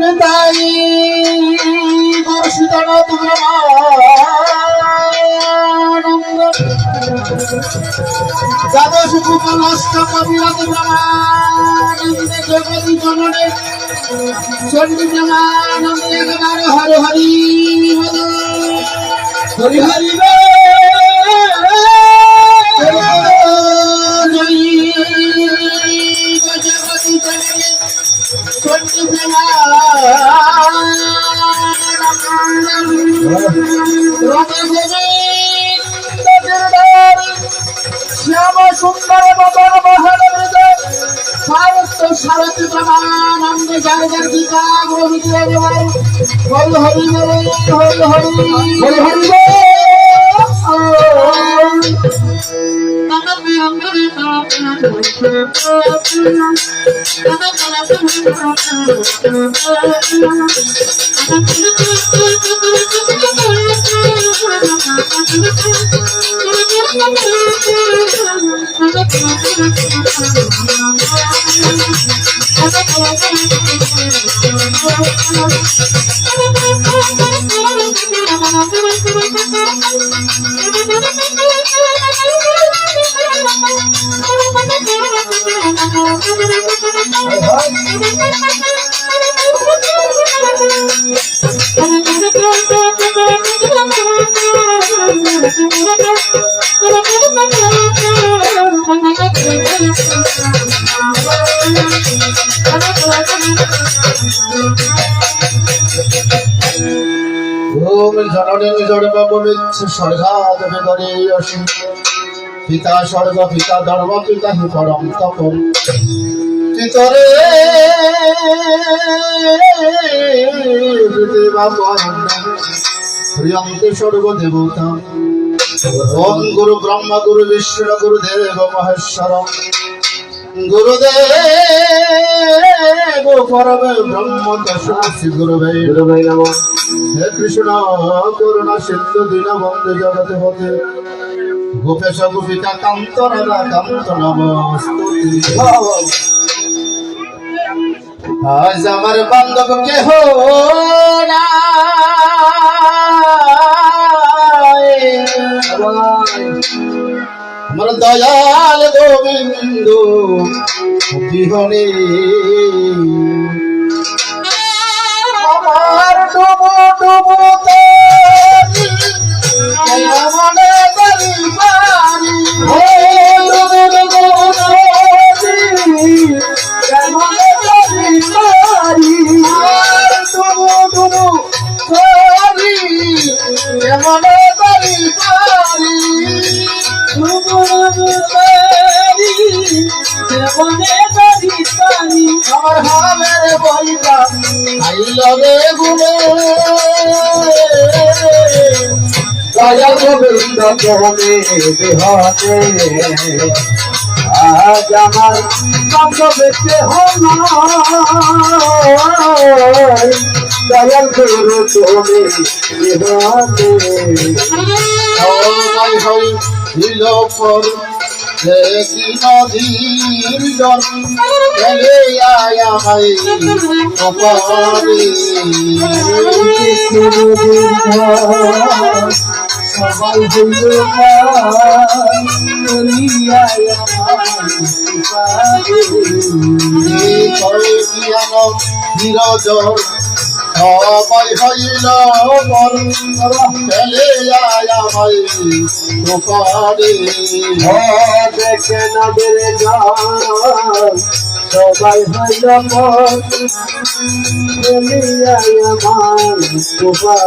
নিতাই দর্শিতন তোমরা দ্বাদশ গোপাল অষ্টম বিরাজ ব্রহ্মানন্দে জগতি জননে। চণ্ডী ব্রহ্মানন্দে একবার হর হরি হরি হরি জয় জগতি জননে। শ্যাম সুন্দর বদন মহানন্দ সারস্ব সারথি প্রমানন্দ যার যার হরি হরি বলে হরি হরি হরি হরি পিতা স্বর্গ, পিতা ধর্ম, পিতা হি পরম তপন। দেবা প্রিয়ন্তে স্বর্গ দেবতা। ওম গুরু, ব্রহ্ম গুরু, বিষ্ণু গুরুদেব মহেশ্বর। গুরুদেব পরম ব্রহ্ম তস্মৈ গুরুবে গুরুভাই নমঃ। হে কৃষ্ণ করুণা সিন্ধু দীন বন্ধু জগতে পথে। গোপেশ গোপিকা কান্ত রাধা কান্ত নমস্তুতি। আজ আমার বান্ধব কেহ আমার বিহনে আমার ডুবো ডুবো মনে ডুবো মনে মনে করি পানি আমার হামের বইটা আই লবে গুনে দয়া গোবিন্দ বিহনে আজ আমার বান্ধবে কেহ নয় দয়াল গুরু বিহনে সবাই হই দিল পর দেখি নদীর জন এলে আয়া কপালে সবাই হইল করে জ্ঞান সবাই হইল আয়া ভাই কপালে দেখে নদের গান সবাই হইল তোমার অভিজ্ঞতা তোমার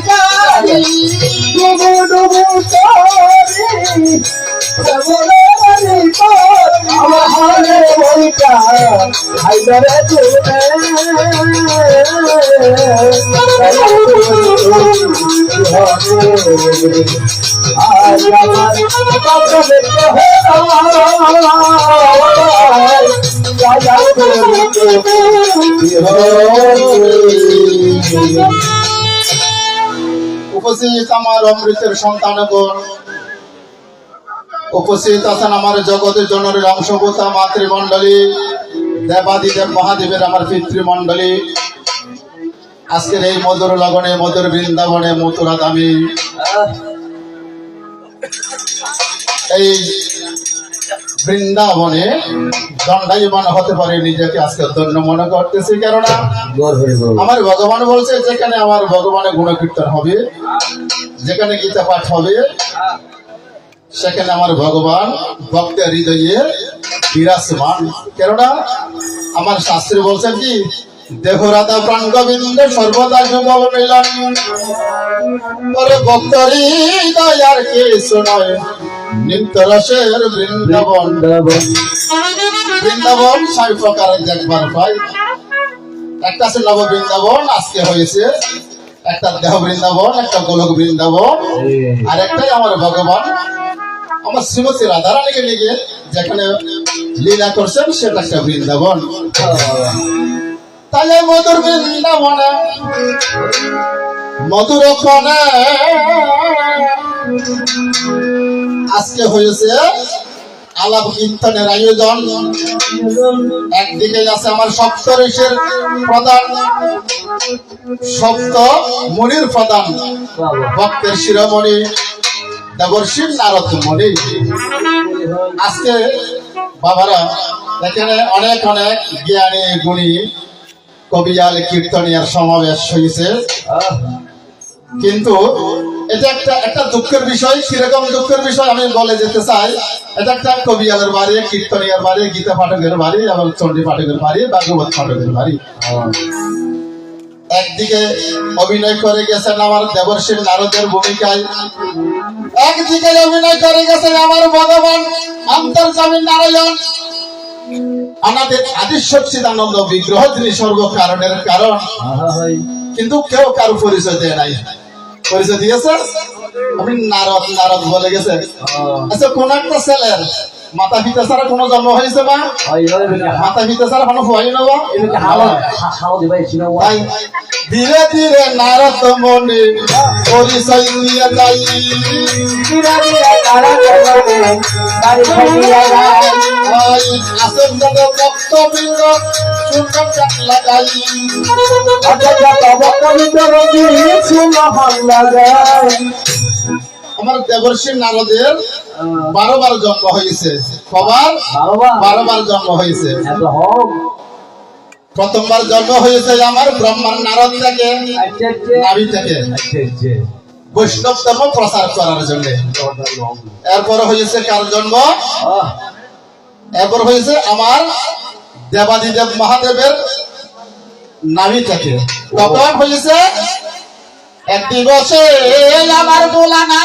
গাড়ি ডুবু ডুবু চরি বলে বলি আমার বইটা হাইদারে তুমি আজ আমার কত দেখতে হয় উপস্থিত আমার অমৃতের সন্তানগণ। উপস্থিত আছেন আমার জগতের জনরের অংশভূতা মাতৃমণ্ডলী, দেবাদিদেব মহাদেবের আমার পিতৃমণ্ডলী। আজকের এই মধুর লগনে, মধুর বৃন্দাবনে মথুরা দামি এই বৃন্দাবনে দণ্ডায়মান হতে পারে নিজেকে আজকে ধন্য মনে করতেছি কেননা আমার ভগবান বলছে যেখানে আমার ভগবানের গুণকীর্তন হবে যেখানে গীতা পাঠ হবে সেখানে আমার ভগবান ভক্তের হৃদয়ে বিরাজমান। কেননা আমার শাস্ত্রী বলছেন কি দেহরাধা প্রাণ গোবিন্দ সর্বদা যুগল মিলন। ভক্তর হৃদয় আর কিছু নয়। নিত্য রসের বৃন্দাবন। বৃন্দাবন ছয় প্রকার দেখবার পাই একটা আছে নব বৃন্দাবন আজকে হয়েছে। একটা দেহ বৃন্দাবন একটা গোলক বৃন্দাবন। আর একটাই আমার ভগবান। আমার শ্রীমতী রাধারানীকে নিয়ে যেখানে লীলা করছেন সেটা একটা বৃন্দাবন। তাহলে মধুর বৃন্দাবনে মধুর আজকে হয়েছে আলাপ কীর্তনের আয়োজন। একদিকে আছে আমার সপ্ত ঋষির প্রধান, সপ্ত মুনির প্রধান, ভক্তের শিরোমণি, দেবর্ষীর নারদ মণি। আজকে বাবারা, এখানে অনেক অনেক জ্ঞানী, গুণী, কবিয়াল, কীর্তনিয়ার সমাবেশ হয়েছে। কিন্তু এটা একটা একটা দুঃখের বিষয় কীরকম দুঃখের বিষয় আমি বলে যেতে চাই। এটা একটা কবিয়ালের বাড়ি কীর্তনিয়ার বাড়ি গীতা পাঠকের বাড়ি এবং চণ্ডী পাঠকের বাড়ি ভাগবত পাঠকের বাড়ি। একদিকে অভিনয় করে গেছেন আমার দেবর্ষীর নারদের ভূমিকায়। একদিকে অভিনয় করে গেছেন আমার ভগবান অন্তর্জামী নারায়ণ। আমাদের আদি সচ্চিদানন্দ বিগ্রহ যিনি সর্ব কারণের কারণ কিন্তু কেউ কারও পরিচয় দেয় নাই। পরিচয় দিয়েছে আমি নারদ নারদ বলে গেছে আচ্ছা কোন একটা ছেলের মাতা পিতা ছাড়া কোনো জন্ম হয়েছে বা? মাতা পিতা ছাড়া কোনো হয়। না বা ধীরে ধীরে নারদ মনে পরিচয় দিয়ে যাই তাই। আসন যাতে বক্তবৃন্দ শূন্য লাগাই আমার দেবর্ষী নারদের বারো বার জন্ম হয়েছে। কবার? বারো বার? জন্ম হয়েছে। প্রথমবার জন্ম হয়েছে আমার ব্রহ্মার নারদ থেকে নাভি থেকে। বৈষ্ণব ধর্ম প্রচার করার জন্য। এরপর হয়েছে কার জন্ম? এরপর হয়েছে আমার দেবাদিদেব মহাদেবের নাভি থেকে। তখন হয়েছে এক দিবসে আমার বোলানা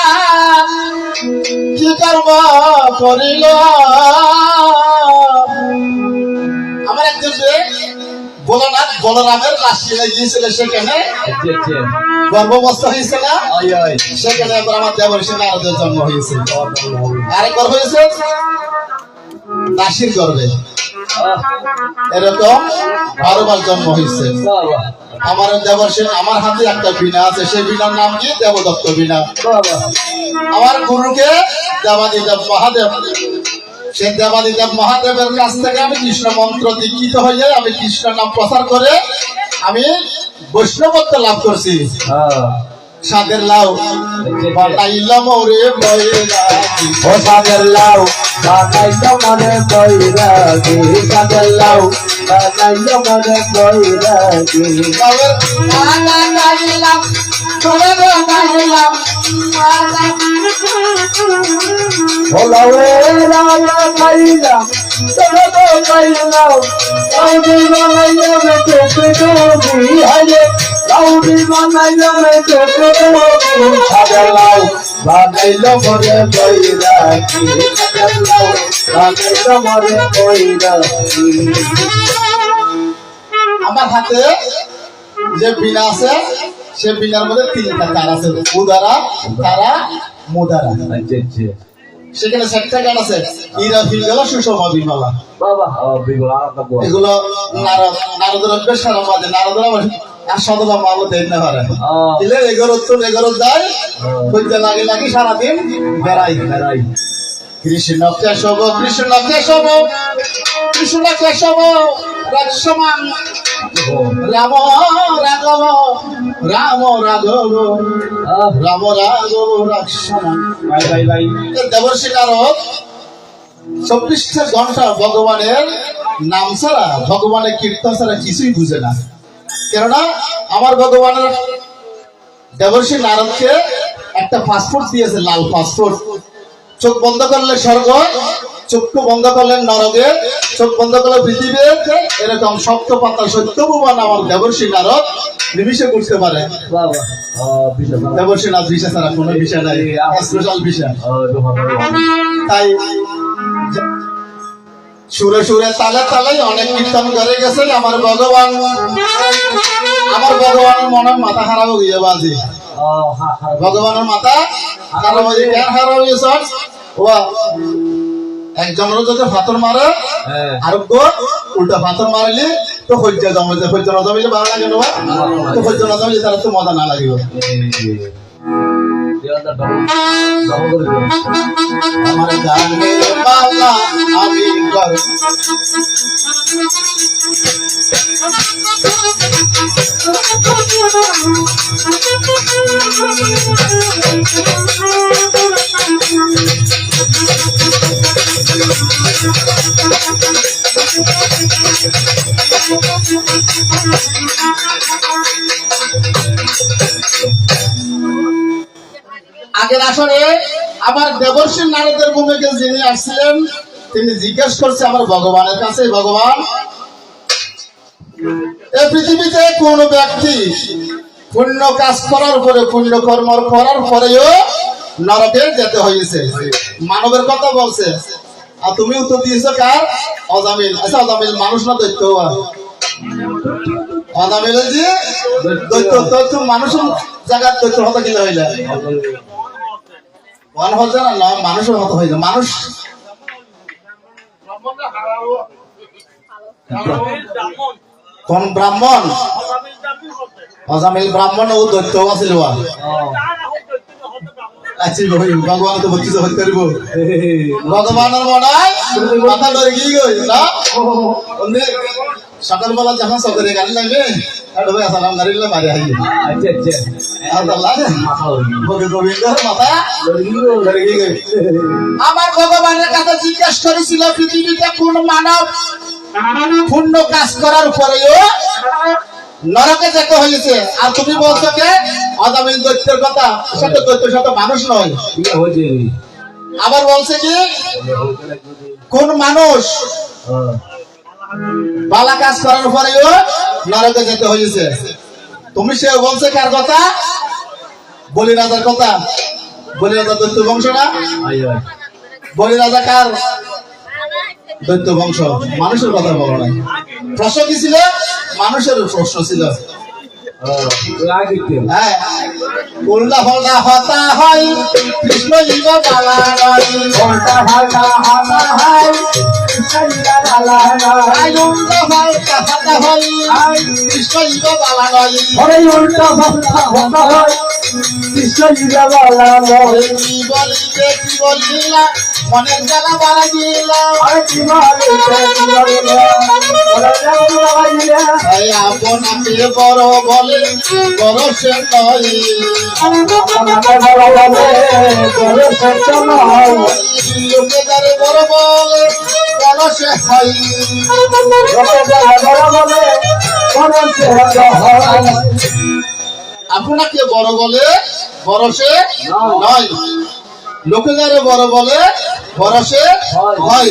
কি কর্ম করিল? আমার একজন যে ভোলানাথ বলরামের রাশি গিয়েছিল সেখানে। গর্ভবস্থ হয়েছে না? সেখানে আমার দেবর্ষী নারদের জন্ম হয়েছে। আরেকবার হয়েছে? দাসীর গর্ভে এরকম বারোবার জন্ম হয়েছে। আমার দেবর্ষী আমার হাতে একটা বিনা আছে, সেই বিনার নাম কি? দেবদত্ত বিনা আমার গুরুকে দেবাদিদেব মহাদেব, সেই দেবাদিদেব মহাদেবের কাছ থেকে আমি কৃষ্ণ মন্ত্র দীক্ষিত হয়ে আমি কৃষ্ণ নাম প্রচার করে আমি বৈষ্ণবত্ব লাভ করছি। সাদের লাউ। বাটাইলাম ওরে বয়রাগী। ও সাদের লাউ বানাইল মনে বৈরাগী সাদের লাউ গাইলাম লাউ খাইলাম আমার হাতে যে বিনা আছে সে বিনার মধ্যে তিনটা তার আছে। উদারা তারা মুদারা। সেখানে চারটা গান আছে ইরা ফিল গেল সুষমা বিমালা এগুলো নারদ নারদের বেশ খারাপ বাজে নারদের আমার আর শতবা মালো দেন না পারে দিলে এগারো তো এগারো যায় হইতে লাগে লাগে সারাদিন? বেড়াই বেড়াই। কৃষ্ণ কেশব কৃষ্ণ কেশব কৃষ্ণ কেশব রক্ষমান রাম রাঘব রাম রাঘব রাম রাঘব বাই দেবর্ষী নারদ চব্বিশটা ঘণ্টা ভগবানের নাম ছাড়া ভগবানের কীর্তন ছাড়া কিছুই বুঝে না। কেননা আমার ভগবানের দেবর্ষী নারদকে একটা পাসপোর্ট দিয়েছে লাল পাসপোর্ট চোখ বন্ধ করলে স্বর্গ, চক্ষু বন্ধ করলেন নরকে, চোখ বন্ধ করলে পৃথিবীতে এরকম সপ্ত পাতা সত্যভুবন আমার দেবর্ষী নারদ নিমিশে করতে পারে। নাথ ছাড়া কোনো নাই স্পেশাল তাই সুরে সুরে তালে তালে অনেক কীর্তন করে গেছে আমার ভগবান। আমার ভগবানের মনে মাথা খারাপ হয়ে যাবে আজি ভগবানের মাতা হয়ে কেন খারাপ হয়ে গেছে ও একজনের যদি ফাতর মারে আর উল্টা ফাতর মারিলে তো সহ্য জমে সহ্য না জমিলে ভালো লাগে না তো সহ্য না জমিলে তার তো মজা না লাগিব। আমার গানে বালা আমি করে আগের আসরে আমার দেবর্ষী নারদের ভূমিকে যিনি আসছিলেন, তিনি জিজ্ঞেস করছে আমার ভগবানের কাছে, ভগবান এই পৃথিবীতে কোন ব্যক্তি পুণ্য কাজ করার পরে, পুণ্য কর্ম করার পরেও নরকে যেতে হয়েছে মানবের কথা বলছে। আর তুমি উত্তর দিয়েছ কার? অজামিল। আচ্ছা অজামিল, মানুষ না দৈত্য অজামিল যে দৈত্য দৈত্য মানুষের জায়গার দৈত্য হতে গেলে হইলে মানুষের মতো হয়ে যায়। মানুষ কোন ব্রাহ্মণ? অজামিল ব্রাহ্মণ ও দৈত্য আছিল আচ্ছা ভাই ভগবান তো বলছিস হতে পারিব ভগবানের মাথা ধরে গিয়ে গই না অন্যে সকালবেলা যখন সকালে গাড়ি লাগবে আর ভাই সালাম গাড়ি মারি আই আল্লাহ ভগবান গোবিন্দ মাথা ধরে গিয়ে গই আমার ভগবানের কাছে জিজ্ঞাসা করেছিল পৃথিবীতে কোন মানব পূর্ণ কাজ করার পরেও নরকে যেতে হয়েছে। আর তুমি বলছো কে? দৈত্যের কথা দৈত্য সাথে মানুষ নয়। আবার বলছে কি কোন মানুষ বালা কাজ করার পরেও নরকে যেতে হয়েছে। তুমি সে বলছে কার কথা? বলি রাজার কথা। বলি রাজা দৈত্য বংশ না? বলি রাজা কার? দৈত্য বংশ। মানুষের কথা বলো না প্রশ্ন কি ছিল? মানুষের প্রশ্ন ছিল। হ্যাঁ উল্টা ফল্টা হতা হয় কৃষ্ণ জীব বালা নয়। উল্টা ফল্টা হতা হয় কৃষ্ণ বালা নয়। কি বলিলে কি বলিলা? মনের জ্বালা বাড়া দিলা। তাই আপনাকে বড় বলে বড় সে লোকে যারে বড় আপনাকে বড় বলে বড় সে নয়। লোকে যারে বড় বলে বড় সে হয়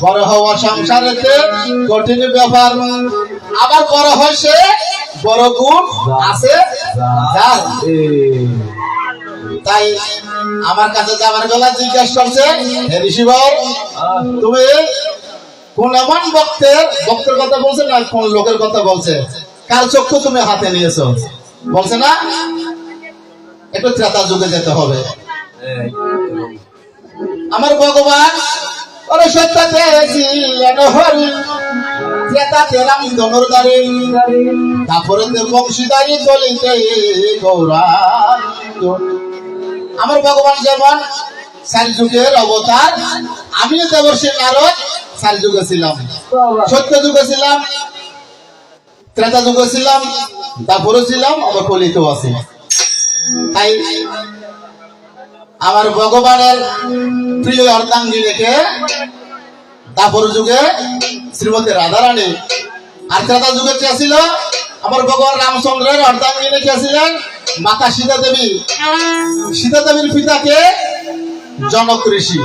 বড় হওয়া সংসারেতে কঠিন ব্যাপার। আবার বড় হয় বড় গুণ আছে তাই আমার কাছে যাবার বেলা জিজ্ঞাসা করছে ঋষিবর আহ, তুমি কোন এমন ভক্তের ভক্তের কথা বলছে না কোন লোকের কথা বলছে? কার চক্ষু তুমি হাতে নিয়েছো। বলছে না? একটু ত্রেতা যুগে যেতে হবে। আমার ভগবান ওরে সত্যতে ছিলেন হরি ত্রেতাতে রাম ধনুর্ধারী তারপরে বংশীদারি চলিতে গৌরাঙ্গ আমার ভগবান যেমন চার যুগের অবতার আমিও দেবর্ষী নারদ চার যুগে ছিলাম। সত্য যুগে ছিলাম ত্রেতা যুগে ছিলাম তারপরে ছিলাম আবার কলিতেও আছি। তাই আমার ভগবানের প্রিয় অর্ধাঙ্গিনীকে তারপর যুগে শ্রীমতী রাধারানী আর ত্রেতা যুগে কে ছিল আমার ভগবান রামচন্দ্রের অর্ধাঙ্গিনী কে মাতা সীতা দেবী সীতা দেবীর পিতাকে জনক ঋষি।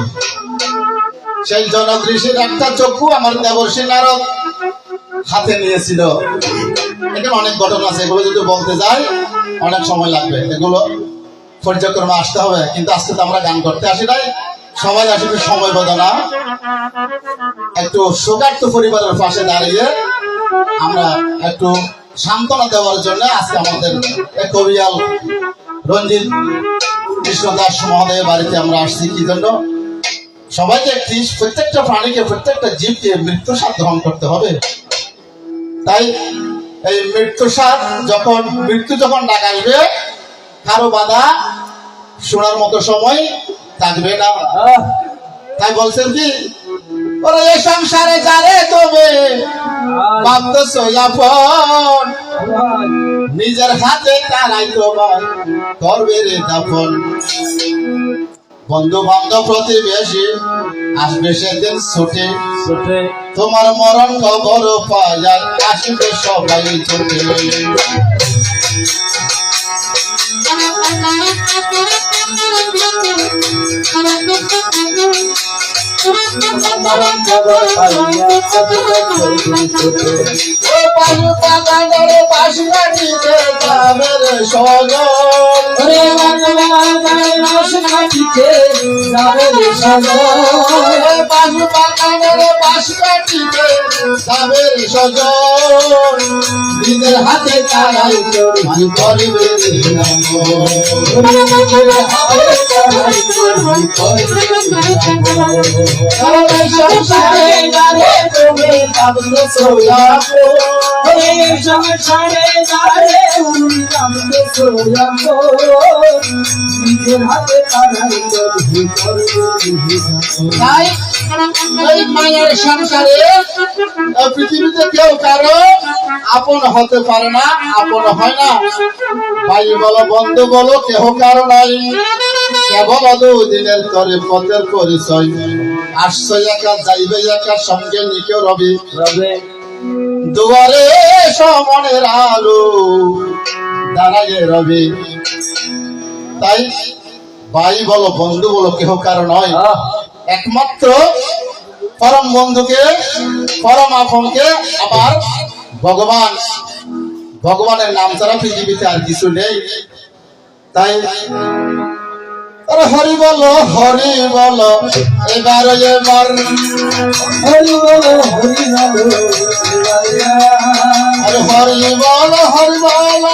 সেই জনক ঋষির একটা চক্ষু আমার দেবর্ষী নারদ হাতে নিয়েছিল। এখানে অনেক ঘটনা আছে, এগুলো যদি বলতে যাই, অনেক সময় লাগবে। এগুলো পর্যায়ক্রমে আসতে হবে, কিন্তু আজকে তো আমরা গান করতে আসি নাই। সবাই আসলে সময় বদনা একটু শোকার্ত পরিবারের পাশে দাঁড়িয়ে আমরা একটু সান্ত্বনা দেওয়ার জন্য আজকে আমাদের কবিয়াল রঞ্জিত কৃষ্ণ দাস মহোদয়ের বাড়িতে আমরা আসছি। কি জন্য? সবাইকে একটি প্রত্যেকটা প্রাণীকে প্রত্যেকটা জীবকে মৃত্যু সাথ গ্রহণ করতে হবে। তাই এই মৃত্যু সাথ যখন মৃত্যু যখন ডাক আসবে কারও বাধা শোনার মতো সময় থাকবে না। তাই বলছেন কি ওরা এই সংসারে যারে তবে ভাবতেছো আপন ফোন নিজের হাতে তারাই তোমার করবে রে দাফন। বন্ধু বান্ধব প্রতিবেশী আসবে সেদিন ছুটে। ছোটে, তোমার মরণ খবর পাওয়া যায় আসবে সবাই ছুটে। নিজের হাতে তারাই তোর করবে সংসারে পৃথিবীতে কেউ কারও আপন হতে পারে না আপন হয় না ভাই বলো বন্ধু বলো কেহ কারও নাই। কেবল দিনের তরে পথের পরিচয়। আসছো একা যাইবে একা সঙ্গে নিকেও রবি। দুয়ারে সমনের আলো রবি। তাই ভাই বলো বন্ধু বলো কেহ কারও নয়। একমাত্র পরম বন্ধুকে পরম আপনকে আবার ভগবান। ভগবানের নাম ছাড়া পৃথিবীতে আর কিছু নেই। তাই আরে হরি বল হরি বলো এবার এবার হরি আরে হরি বলো হরি বলো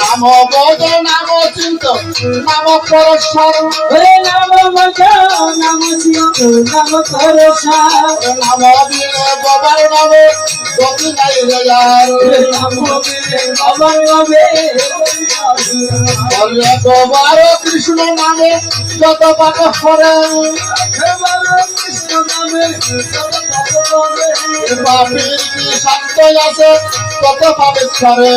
নাম বদ, নাম চিন্ত, নাম পরস্পর। নাম বিনে বাবার নামে গতি নাই রে আর বলে গোবার কৃষ্ণ নামে, যত পাঠ করে। পাপির কি শান্ত আছে কত করে।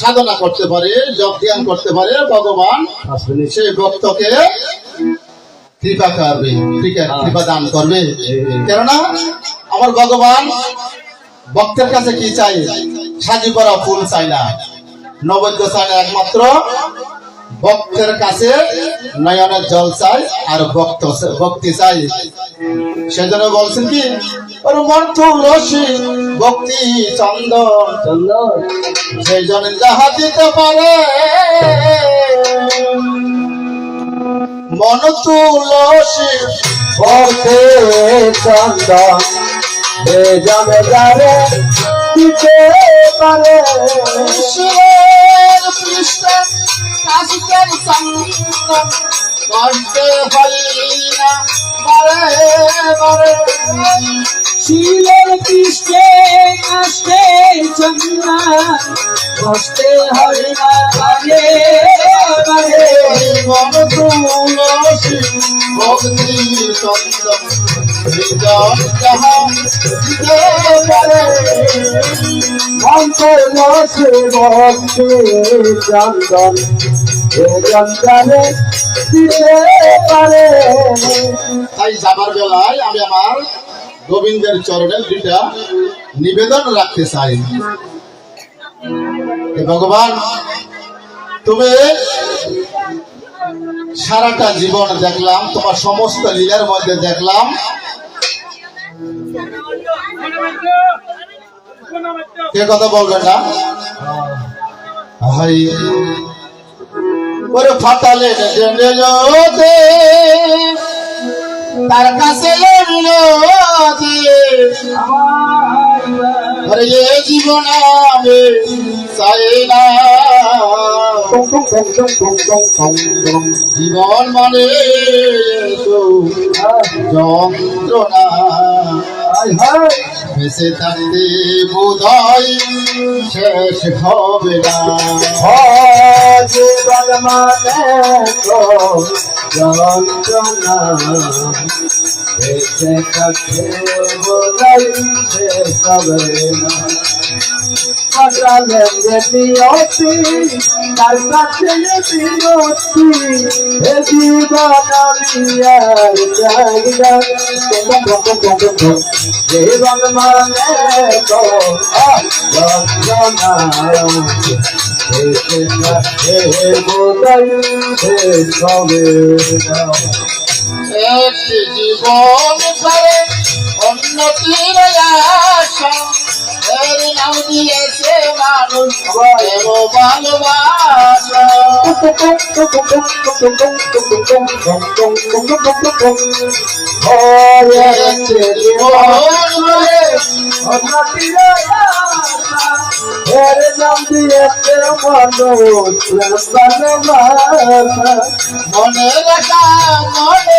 সাধনা করতে পারে যোগ ধ্যান করতে পারে ভগবান সেই ভক্তকে কৃপা করবে কৃপা কৃপা দান করবে। কেননা আমার ভগবান ভক্তের কাছে কি চাই সাজি করা ফুল চাই না। নবদ্য চাই না একমাত্র ভক্তের কাছে নয়নের জল চাই আর ভক্ত ভক্তি চাই। সেজন্য বলছেন কি, ওর মন তুলসী ভক্তি চন্দন চন্দন সেই জন্য যাহা দিতে পারে, মন তুলসী ভক্তে চন্দন হে দিতে পারে কাশিকের সংগীত কষ্টে হই না বারে বারে শিলের পৃষ্ঠে কাষ্টে চন্দ্রা। কষ্টে হরে না বারে বারে মন তুলসী ভক্তি চন্দন হৃদয় যাহা দিতে পারে। অন্তর বসে ভক্তি চন্দন। হে চন্দনে দিতে পারে। তাই যাবার বেলায় আমি আমার গোবিন্দের চরণে দুইটা নিবেদন রাখতে চাই ভগবান তুমি সারাটা জীবন দেখলাম তোমার সমস্ত লীলার মধ্যে দেখলাম কে কথা বলবেন না হাই ওরে ফাটালে তার কাছে জীবন আমি চাই না। জীবন মানে তো যন্ত্রণা। বেঁচে থাকতে বোধহয় শেষ হবে না। জীবন মানে যন্ত্রণা। শেষ হবে না। পাঠালেন যে নিয়তি তার কাছে বিরতি হে জীবন আমি আর চাই না জীবন মানে তো যন্ত্রণা বেঁচে থাকতে বোঝাই শেষ হবে না একটি জীবন করে উন্নতির আশা এর নাম দিয়েছে মানুষ প্রেম ভালোবাসা। একটি জীবন করে মনে রাখা, মনে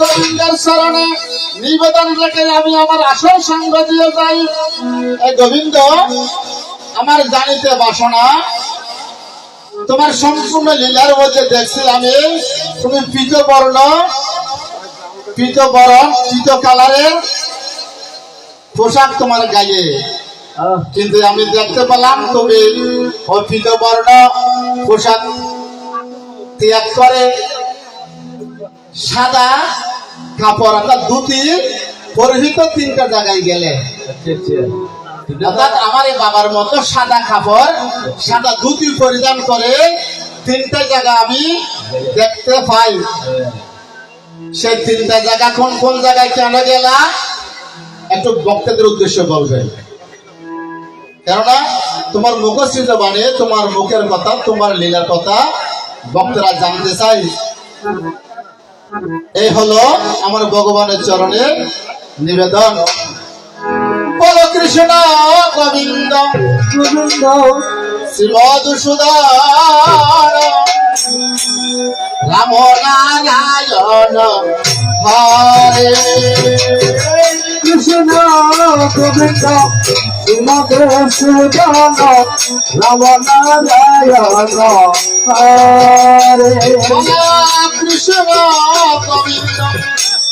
গোবিন্দের শরণে নিবেদন রেখে আমি আমার আসল সঙ্গ যাই গোবিন্দ আমার জানিতে বাসনা তোমার সম্পূর্ণ লীলার মধ্যে দেখছি আমি তুমি পিত বর্ণ পিত বরণ পিত কালারের পোশাক তোমার গায়ে। কিন্তু আমি দেখতে পেলাম তুমি ওই পিত বর্ণ পোশাক ত্যাগ করে সাদা কাপড় অর্থাৎ ধুতি পরিহিত তিনটা জায়গায় গেলে। আচ্ছা, আচ্ছা। অর্থাৎ আমার এই বাবার মতো সাদা কাপড়, সাদা ধুতি পরিধান করে তিনটা জায়গা আমি দেখতে পাই। সেই তিনটা জায়গা কোন কোন জায়গায় কেন গেলা? একটু বক্তাদের উদ্দেশ্য বলবেন। কেননা তোমার মুখশ্রীত বাণী তোমার মুখের কথা, তোমার লীলার কথা ভক্তরা জানতে চাই এই হলো আমার ভগবানের চরণে নিবেদন। বল কৃষ্ণ গোবিন্দ। গোবিন্দ শ্রী মধুসূদন রাম নারায়ণ হরে। কৃষ্ণ গোবিন্দ শ্রীমদ সুদান রাম নারায়ণ হরে। কৃষ্ণ গোবিন্দ।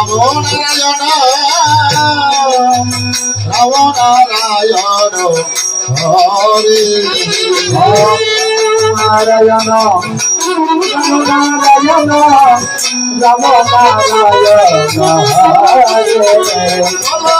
রাম নারায়ণ রাম নারায়ণ হরে নারায়ণ নারায়ণ রাম নারায়ণ হরে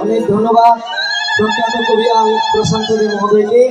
অনেক ধন্যবাদ। প্রখ্যাত কবি প্রশান্ত দেব মহোদয়কে।